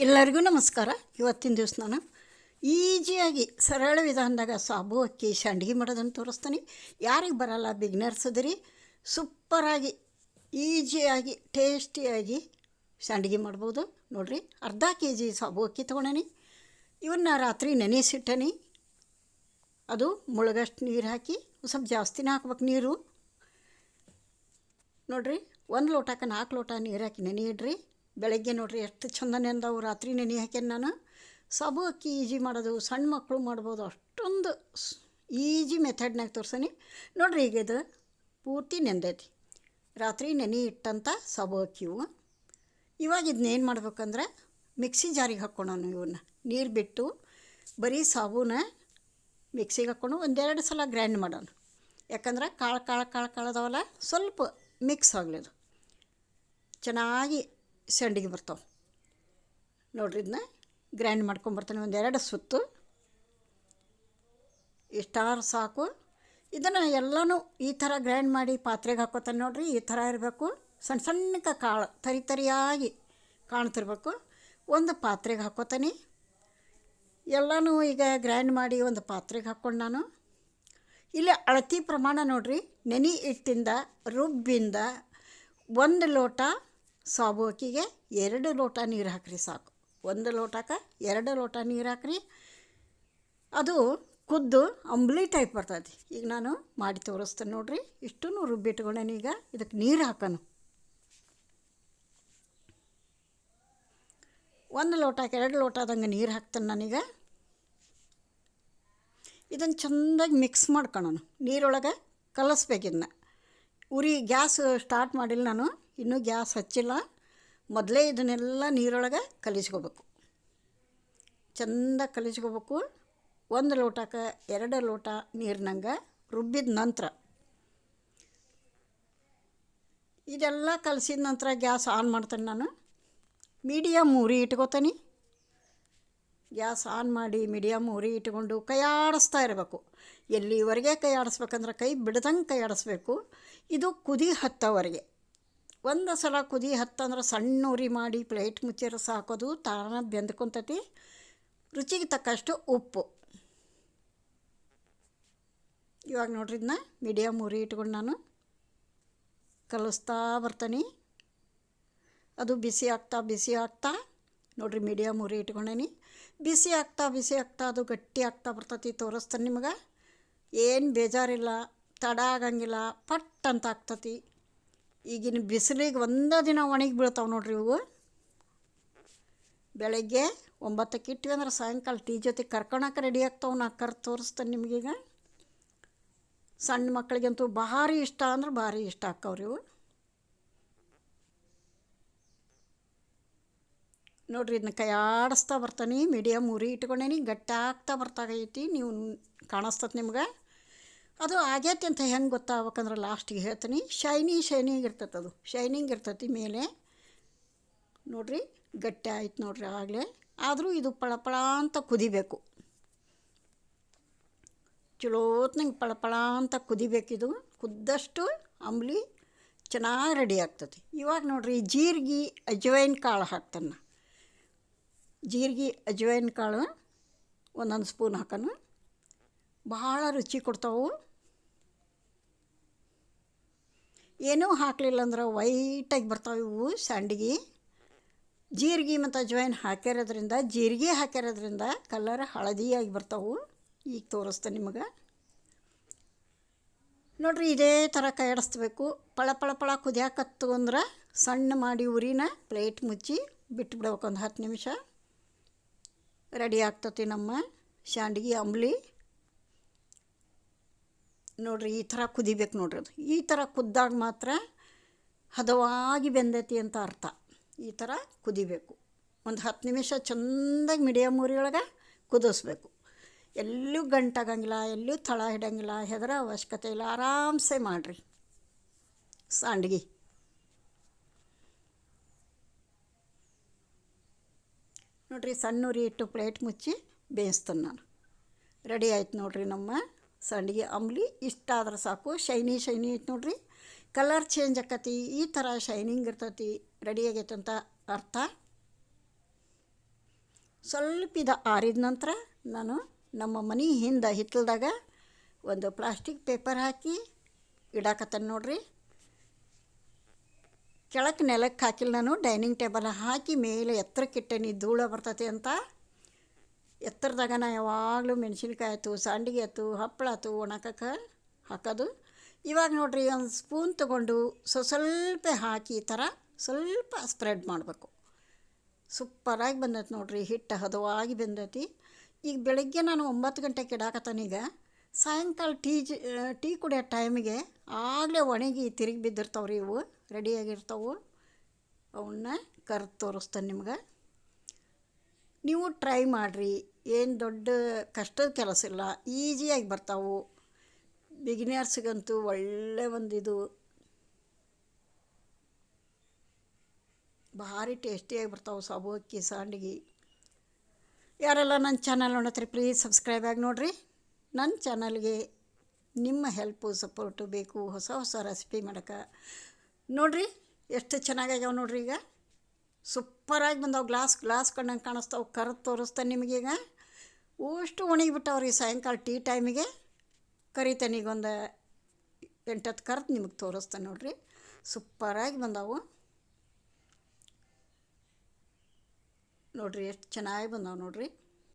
ಎಲ್ಲರಿಗೂ ನಮಸ್ಕಾರ. ಇವತ್ತಿನ ದಿವಸ ನಾನು ಈಜಿಯಾಗಿ ಸರಳ ವಿಧಾನದಾಗ ಸಾಬು, ಅಕ್ಕಿ ಸಂಡ್ಗಿ ಮಾಡೋದನ್ನು ತೋರಿಸ್ತೀನಿ. ಯಾರಿಗೆ ಬರಲ್ಲ ಬಿಗ್ನರ್ಸ್ ಅದರಿ. ಸೂಪರಾಗಿ, ಈಜಿಯಾಗಿ, ಟೇಸ್ಟಿಯಾಗಿ ಸಂಡ್ಗಿ ಮಾಡ್ಬೋದು. ನೋಡಿರಿ, ಅರ್ಧ ಕೆ ಜಿ ಸಾಬು, ಅಕ್ಕಿ ತೊಗೊಳನಿ ಇವನ್ನ ರಾತ್ರಿ ನೆನೆಸಿಟ್ಟನಿ. ಅದು ಮುಳುಗಷ್ಟು ನೀರು ಹಾಕಿ ಸ್ವಲ್ಪ ಜಾಸ್ತಿನೇ ಹಾಕ್ಬೇಕು ನೀರು. ನೋಡಿರಿ, ಒಂದು ಲೋಟಕ್ಕೆ ನಾಲ್ಕು ಲೋಟ ನೀರು ಹಾಕಿ ನೆನೆ ಇಡ್ರಿ ಬೆಳಗ್ಗೆ ನೋಡ್ರಿ ಎಷ್ಟು ಚಂದ ನೆಂದವು ರಾತ್ರಿ ನೆನೆ ಹಾಕ್ಯಾನ ನಾನು. ಸಬು ಅಕ್ಕಿ ಈಜಿ ಮಾಡೋದು, ಸಣ್ಣ ಮಕ್ಕಳು ಮಾಡ್ಬೋದು, ಅಷ್ಟೊಂದು ಈಜಿ ಮೆಥಡ್ನಾಗ ತೋರ್ಸನಿ. ನೋಡ್ರಿ ಈಗ ಇದು ಪೂರ್ತಿ ನೆಂದೈತಿ. ರಾತ್ರಿ ನೆನೆ ಇಟ್ಟಂಥ ಸಬು ಅಕ್ಕಿವು ಇವಾಗ ಇದನ್ನೇನು ಮಾಡ್ಬೇಕಂದ್ರೆ ಮಿಕ್ಸಿ ಜಾರಿಗೆ ಹಾಕ್ಕೊಳೋನು ಇವನ್ನ ನೀರು ಬಿಟ್ಟು ಬರೀ ಸಾಬೂನ ಮಿಕ್ಸಿಗೆ ಹಾಕ್ಕೊಂಡು ಒಂದೆರಡು ಸಲ ಗ್ರೈಂಡ್ ಮಾಡೋಣ. ಯಾಕಂದ್ರೆ ಕಾಳು ಕಾಳು ಕಾಳು ಕಾಳದವಲ್ಲ, ಸ್ವಲ್ಪ ಮಿಕ್ಸ್ ಆಗಲಿ ಅದು. ಚೆನ್ನಾಗಿ ಸಂಡಿಗೆ ಬರ್ತಾವೆ. ನೋಡ್ರಿ ಇದನ್ನ ಗ್ರೈಂಡ್ ಮಾಡ್ಕೊಂಬರ್ತಾನೆ ಎರಡು ಸುತ್ತು. ಇಷ್ಟಾರು ಸಾಕು. ಇದನ್ನು ಎಲ್ಲನೂ ಈ ಥರ ಗ್ರೈಂಡ್ ಮಾಡಿ ಪಾತ್ರೆಗೆ ಹಾಕೋತಾನೆ ನೋಡ್ರಿ. ಈ ಥರ ಇರಬೇಕು. ಸಣ್ಣ ಸಣ್ಣಕ್ಕೆ ಕಾಳು, ತರಿ ತರಿಯಾಗಿ ಕಾಣ್ತಿರ್ಬೇಕು. ಒಂದು ಪಾತ್ರೆಗೆ ಹಾಕೋತಾನೆ. ಎಲ್ಲನೂ ಈಗ ಗ್ರೈಂಡ್ ಮಾಡಿ ಒಂದು ಪಾತ್ರೆಗೆ ಹಾಕ್ಕೊಂಡು ನಾನು. ಇಲ್ಲಿ ಅಳತಿ ಪ್ರಮಾಣ ನೋಡ್ರಿ. ನೆನೆ ಹಿಟ್ಟಿಂದ, ರುಬ್ಬಿಂದ, ಒಂದು ಲೋಟ ಸಾಬು ಅಕ್ಕಿಗೆ ಎರಡು ಲೋಟ ನೀರು ಹಾಕ್ರಿ ಸಾಕು. ಒಂದು ಲೋಟಕ್ಕೆ ಎರಡು ಲೋಟ ನೀರು ಹಾಕ್ರಿ. ಅದು ಕುದ್ದು ಅಂಬ್ಲಿ ಟೈಪ್ ಬರ್ತೈತಿ ಈಗ ನಾನು ಮಾಡಿ ತೋರಿಸ್ತೇನೆ ನೋಡ್ರಿ. ಇಷ್ಟೂ ರುಬ್ಬಿಟ್ಕೊಂಡೇನೆ ಈಗ. ಇದಕ್ಕೆ ನೀರು ಹಾಕೋನು. ಒಂದು ಲೋಟಕ್ಕೆ ಎರಡು ಲೋಟದಂಗೆ ನೀರು ಹಾಕ್ತೇನೆ ನಾನೀಗ. ಇದನ್ನು ಚೆಂದಾಗಿ ಮಿಕ್ಸ್ ಮಾಡ್ಕೊಳ್ಳೋಣ ನೀರೊಳಗೆ ಕಲಸ್ಬೇಕಿದ್ನ ಉರಿ ಗ್ಯಾಸ್ ಸ್ಟಾರ್ಟ್ ಮಾಡಿಲ್ಲ ನಾನು. ಇನ್ನೂ ಗ್ಯಾಸ್ ಹಚ್ಚಿಲ್ಲ. ಮೊದಲೇ ಇದನ್ನೆಲ್ಲ ನೀರೊಳಗೆ ಕಲಿಸ್ಕೋಬೇಕು. ಚಂದ ಕಲಿಸ್ಕೋಬೇಕು. ಒಂದು ಲೋಟಕ್ಕೆ ಎರಡು ಲೋಟ ನೀರಿನಂಗೆ ರುಬ್ಬಿದ ನಂತರ. ಇದೆಲ್ಲ ಕಲಸಿದ ನಂತರ ಗ್ಯಾಸ್ ಆನ್ ಮಾಡ್ತೇನೆ ನಾನು. ಮೀಡಿಯಮ್ ಉರಿ ಇಟ್ಕೋತೀನಿ. ಗ್ಯಾಸ್ ಆನ್ ಮಾಡಿ ಮೀಡಿಯಮ್ ಉರಿ ಇಟ್ಕೊಂಡು ಕೈ ಆಡಿಸ್ತಾ ಇರಬೇಕು. ಎಲ್ಲಿವರೆಗೆ ಕೈ ಆಡಿಸ್ಬೇಕಂದ್ರೆ ಕೈ ಬಿಡ್ದಂಗೆ ಕೈ ಆಡಿಸ್ಬೇಕು ಇದು ಕುದಿ ಹತ್ತವರೆಗೆ. ಒಂದು ಸಲ ಕುದಿ ಹತ್ತಂದ್ರೆ ಸಣ್ಣ ಉರಿ ಮಾಡಿ ಪ್ಲೇಟ್ ಮುಚ್ಚಿರ ಸಾಕೋದು ತಾನ ಬೆಂದ್ಕೊಂತತಿ. ರುಚಿಗೆ ತಕ್ಕಷ್ಟು ಉಪ್ಪು. ಇವಾಗ ನೋಡ್ರಿ ಇದನ್ನ ಮೀಡಿಯಮ್ ಉರಿ ಇಟ್ಕೊಂಡು ನಾನು ಕಲಿಸ್ತಾ ಬರ್ತೀನಿ. ಅದು ಬಿಸಿ ಆಗ್ತಾ ಬಿಸಿ ಆಗ್ತಾ ನೋಡ್ರಿ ಮೀಡಿಯಮ್ ಉರಿ ಇಟ್ಕೊಂಡೇನಿ. ಬಿಸಿ ಆಗ್ತಾ ಬಿಸಿ ಆಗ್ತಾ ಅದು ಗಟ್ಟಿ ಆಗ್ತಾ ಬರ್ತತಿ ತೋರಿಸ್ತಾನೆ ನಿಮಗೆ. ಏನು ಬೇಜಾರಿಲ್ಲ ತಡ ಆಗಂಗಿಲ್ಲ ಪಟ್ ಅಂತ ಆಗ್ತತಿ. ಈಗಿನ ಬಿಸಿಲಿಗೆ ಒಂದೇ ದಿನ ಒಣಗಿ ಬೀಳ್ತಾವೆ ನೋಡ್ರಿ ಇವು. ಬೆಳಗ್ಗೆ ಒಂಬತ್ತಕ್ಕೆ ಇಟ್ವಿ ಅಂದ್ರೆ ಸಾಯಂಕಾಲ ಟೀ ಜೊತೆ ಕರ್ಕೊಳಕ್ಕೆ ರೆಡಿ ಆಗ್ತಾವೆ ನಾ ಕರ್ ತೋರಿಸ್ತೇನೆ ನಿಮಗೀಗ. ಸಣ್ಣ ಮಕ್ಕಳಿಗಂತೂ ಭಾರಿ ಇಷ್ಟ ಅಂದ್ರೆ ಭಾರಿ ಇಷ್ಟ ಆಕ್ಕವ್ರಿ ಇವು. ನೋಡ್ರಿ ಇದನ್ನ ಕೈ ಆಡಿಸ್ತಾ ಬರ್ತಾನೆ ಮೀಡಿಯಮ್ ಉರಿ ಇಟ್ಕೊಂಡೇನಿ ಗಟ್ಟಿ ಆಗ್ತಾ ಬರ್ತಾಗೈತಿ, ನೀವು ಕಾಣಿಸ್ತದೆ ನಿಮ್ಗೆ. ಅದು ಆಗೈತಿ ಅಂತ ಹೆಂಗೆ ಗೊತ್ತಾಗ್ಬೇಕಂದ್ರೆ ಲಾಸ್ಟಿಗೆ ಹೇಳ್ತೀನಿ. ಶೈನಿ ಶೈನಿಂಗ್ ಇರ್ತೈತೆ ಅದು. ಶೈನಿಂಗ್ ಇರ್ತೈತಿ ಮೇಲೆ. ನೋಡ್ರಿ, ಗಟ್ಟಿ ಆಯ್ತು ನೋಡ್ರಿ ಆಗಲೇ. ಆದರೂ ಇದು ಪಳಪಳ ಅಂತ ಕುದಿಬೇಕು. ಚಲೋತ್ನಂಗೆ ಪಳಪಳ ಅಂತ ಕುದಿಬೇಕಿದು ಕುದ್ದಷ್ಟು ಅಂಬ್ಲಿ ಚೆನ್ನಾಗಿ ರೆಡಿ ಆಗ್ತತಿ. ಇವಾಗ ನೋಡ್ರಿ, ಜೀರಿಗೆ ಅಜ್ವೈನ್ ಕಾಳು ಹಾಕ್ತಾನ. ಜೀರಿಗೆ ಅಜ್ವೈನ್ ಕಾಳು ಒಂದೊಂದು ಸ್ಪೂನ್ ಹಾಕೋಣ ಭಾಳ ರುಚಿ ಕೊಡ್ತಾವು. ಏನೂ ಹಾಕಲಿಲ್ಲ ಅಂದ್ರೆ ವೈಟಾಗಿ ಬರ್ತಾವೆ ಇವು ಸಂಡಿಗೆ. ಜೀರಿಗೆ ಮತ್ತು ಜಾಯಿನ್ ಹಾಕಿರೋದ್ರಿಂದ ಜೀರಿಗೆ ಹಾಕಿರೋದ್ರಿಂದ ಕಲರ್ ಹಳದಿಯಾಗಿ ಬರ್ತಾವೆ. ಈಗ ತೋರಿಸ್ತೇನೆ ನಿಮಗೆ. ನೋಡ್ರಿ, ಇದೇ ಥರ ಕೈಯಾಡಿಸ್ಬೇಕು. ಪಳ ಪಳ ಪಳ ಕುದಿಯಾಕತ್ತು ಅಂದ್ರೆ ಸಣ್ಣ ಮಾಡಿ ಉರಿನ ಪ್ಲೇಟ್ ಮುಚ್ಚಿ ಬಿಟ್ಬಿಡ್ಬೇಕು ಒಂದು ಹತ್ತು ನಿಮಿಷ. ರೆಡಿ ಆಗ್ತತಿ ನಮ್ಮ ಶಾಂಡ್ಗಿ ಅಂಬ್ಲಿ. ನೋಡ್ರಿ ಈ ಥರ ಕುದಿಬೇಕು ನೋಡ್ರಿ ಅದು. ಈ ಥರ ಕುದ್ದಾಗ ಮಾತ್ರ ಹದವಾಗಿ ಬೆಂದೈತಿ ಅಂತ ಅರ್ಥ. ಈ ಥರ ಕುದಿಬೇಕು. ಒಂದು ಹತ್ತು ನಿಮಿಷ ಚೆಂದಾಗಿ ಮೀಡಿಯಮ್ ಊರಿಯೊಳಗೆ ಕುದಿಸ್ಬೇಕು. ಎಲ್ಲೂ ಗಂಟಾಗಂಗಿಲ್ಲ, ಎಲ್ಲೂ ತಳ ಹಿಡಂಗಿಲ್ಲ, ಹೆದರ ಅವಶ್ಯಕತೆ ಇಲ್ಲ. ಆರಾಮ್ಸೆ ಮಾಡಿರಿ. ಸಂಡ್ಗಿ. ನೋಡ್ರಿ ಸಣ್ಣ ಉರಿ ಇಟ್ಟು ಪ್ಲೇಟ್ ಮುಚ್ಚಿ ಬೇಯಿಸ್ತೇನೆ ನಾನು. ರೆಡಿ ಆಯ್ತು ನೋಡ್ರಿ ನಮ್ಮ ಸಂಡಿಗೆ ಅಂಬ್ಲಿ ಇಷ್ಟ ಆದ್ರೆ ಸಾಕು. ಶೈನಿ ಶೈನಿ ಐತೆ ನೋಡ್ರಿ. ಕಲರ್ ಚೇಂಜ್ ಆಕತಿ. ಈ ಥರ ಶೈನಿಂಗ್ ಇರ್ತೈತಿ. ರೆಡಿ ಆಗೈತೆ ಅಂತ ಅರ್ಥ. ಸ್ವಲ್ಪ ಇದು ಆರಿದ ನಂತರ ನಾನು ನಮ್ಮ ಮನೆ ಹಿಂದೆ ಹಿತ್ತಲ್ದಾಗ ಒಂದು ಪ್ಲಾಸ್ಟಿಕ್ ಪೇಪರ್ ಹಾಕಿ ಇಡಾಕತ್ತೇನೆ ನೋಡ್ರಿ. ಕೆಳಕ್ಕೆ ನೆಲಕ್ಕೆ ಹಾಕಿಲ್ಲ ನಾನು. ಡೈನಿಂಗ್ ಟೇಬಲ್ ಹಾಕಿ ಮೇಲೆ ಎತ್ತರಕ್ಕೆ ಇಟ್ಟೇನಿ. ಧೂಳ ಬರ್ತೈತಿ ಅಂತ. ಎತ್ತರದಾಗ ನಾ ಯಾವಾಗಲೂ ಮೆಣಸಿನ್ಕಾಯಿ ಆಯ್ತು, ಸಂಡಿಗೆ ಆಯ್ತು, ಹಪ್ಪಳ ಆಯ್ತು, ಒಣಕಕ್ಕೆ ಹಾಕೋದು. ಇವಾಗ ನೋಡಿರಿ ಒಂದು ಸ್ಪೂನ್ ತೊಗೊಂಡು ಸೊ ಸ್ವಲ್ಪ ಹಾಕಿ ಈ ಥರ ಸ್ವಲ್ಪ ಸ್ಪ್ರೆಡ್ ಮಾಡಬೇಕು. ಸೂಪರಾಗಿ ಬಂದೈತೆ ನೋಡಿರಿ, ಹಿಟ್ಟು ಹದವಾಗಿ ಬಂದೈತಿ. ಈಗ ಬೆಳಗ್ಗೆ ನಾನು ಒಂಬತ್ತು ಗಂಟೆಗೆ ಇಡಾಕತ್ತಾನೀಗ ಸಾಯಂಕಾಲ ಟೀ ಜ, ಟೀ ಕುಡಿಯೋ ಟೈಮಿಗೆ ಆಗಲೇ ಒಣಗಿ ತಿರುಗಿ ಬಿದ್ದಿರ್ತಾವ್ರಿ ಇವು ರೆಡಿಯಾಗಿರ್ತಾವೆ ಅವನ್ನ ಕರ್ದು ತೋರಿಸ್ತೇನೆ ನಿಮ್ಗೆ. ನೀವು ಟ್ರೈ ಮಾಡಿರಿ. ಏನು ದೊಡ್ಡ ಕಷ್ಟದ ಕೆಲಸ ಇಲ್ಲ. ಈಸಿಯಾಗಿ ಬರ್ತಾವೆ. ಬಿಗಿನರ್ಸ್ಗಂತೂ ಒಳ್ಳೆ ಒಂದು ಇದು. ಭಾರಿ ಟೇಸ್ಟಿಯಾಗಿ ಬರ್ತಾವೆ ಸಬು ಅಕ್ಕಿ ಸಂಡಿಗೆ. ಯಾರೆಲ್ಲ ನನ್ನ ಚಾನಲ್ ನೋಡತ್ರಿ ಪ್ಲೀಸ್ ಸಬ್ಸ್ಕ್ರೈಬ್ ಆಗಿ ನೋಡಿರಿ. ನನ್ನ ಚಾನಲ್ಗೆ ನಿಮ್ಮ ಹೆಲ್ಪು ಸಪೋರ್ಟು ಬೇಕು. ಹೊಸ ಹೊಸ ರೆಸಿಪಿ ಮಾಡೋಕ್ಕೆ ನೋಡಿರಿ, ಎಷ್ಟು ಚೆನ್ನಾಗ್ಯಾವ ನೋಡ್ರಿ ಈಗ. ಸೂಪರಾಗಿ ಬಂದವು, ಗ್ಲಾಸ್ ಗ್ಲಾಸ್ ಕಣ್ಣಂಗೆ ಕಾಣಿಸ್ತಾವೆ, ಕರೆದು ತೋರಿಸ್ತೇನೆ ನಿಮಗೀಗ ಅಷ್ಟು ಒಣಗಿಬಿಟ್ಟವ್ರಿ ಸಾಯಂಕಾಲ ಟೀ ಟೈಮಿಗೆ. ಕರಿತೇನೆ ಈಗ ಒಂದು ಎಂಟತ್ತು ಕರೆದು ನಿಮಗೆ ತೋರಿಸ್ತೇನೆ ನೋಡಿರಿ. ಸೂಪರಾಗಿ ಬಂದವು. ನೋಡ್ರಿ ಎಷ್ಟು ಚೆನ್ನಾಗಿ ಬಂದವು ನೋಡಿರಿ.